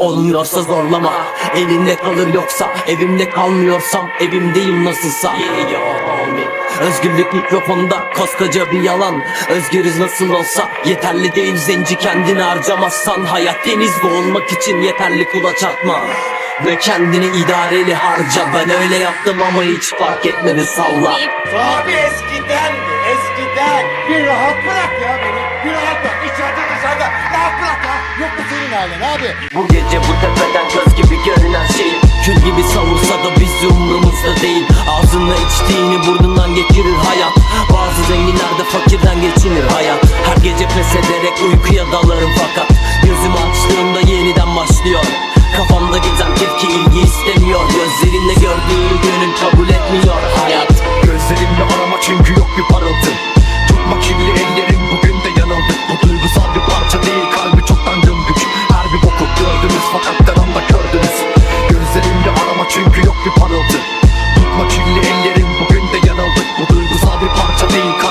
Olmuyorsa zorlama. Elinde kalır yoksa Evimde kalmıyorsam Evimdeyim nasılsa. Özgürlük mikrofonda koskoca bir yalan. Özgürüz nasıl olsa Yeterli değil zenci kendini harcamazsan. Hayat deniz boğulmak için yeterli kulaç atma Ve kendini idareli harca. Ben öyle yaptım ama hiç fark etmedi salla. Abi eskiden eskiden. Bir rahat bırak ya beni. Bir rahat bırak. İçeride Yok mu senin halin abi? Bu gece bu tepeden göz gibi görünen şey. Kül gibi savursa da bizi umrumuzda değil. Ağzına içtiğini burnundan getirir hayat. Bazı zenginler de fakirden geçinir hayat. Her gece pes ederek uykuya dalarım fakat Gözümü açtığımda yeniden başlıyor. Kafamda gezen tepki ilgi istemiyor. Gözlerinde gördüğü gönül kabul etmiyor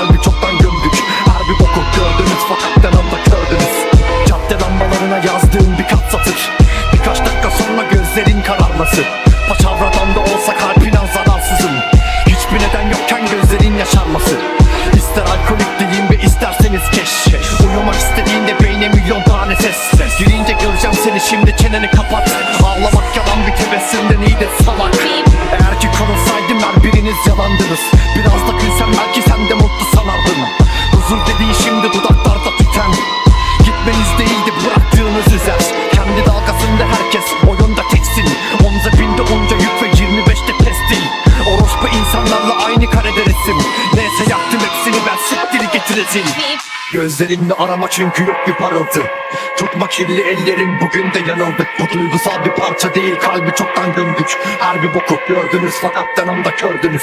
kalbi çoktan gömdük. Her bir boku gördünüz fakat devamda gördünüz. Cadde lambalarına yazdığım birkaç satır. Birkaç dakika sonra gözlerin kararması. Paçavradan da olsa kalbinden zararsızım Hiçbir neden yokken gözlerin yaşarması. İster alkolik diyeyim ve isterseniz keş. Uyumak istediğinde beyne milyon tane ses. Girince göreceğim seni şimdi çeneni kapat. Ağlamak yalan bir tebessümden iyidir salak? Eğer ki konuşsaydım her biriniz yalandınız resim Neyse yaktım hepsini ben siktiri getiresin Gözlerimle arama çünkü yok bir parıltı. Tutma kirli ellerim bugün de yanıldık. Bu duygusal bir parça değil kalbi çoktan gömdük Her bir boku gördünüz fakat yanımda kördünüz.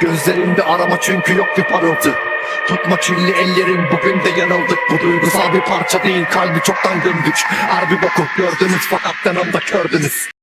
Gözlerimde arama çünkü yok bir parıltı. Tutma kirli ellerim bugün de yanıldık. Bu duygusal bir parça değil kalbi çoktan gömdük Her bir boku gördünüz fakat yanımda kördünüz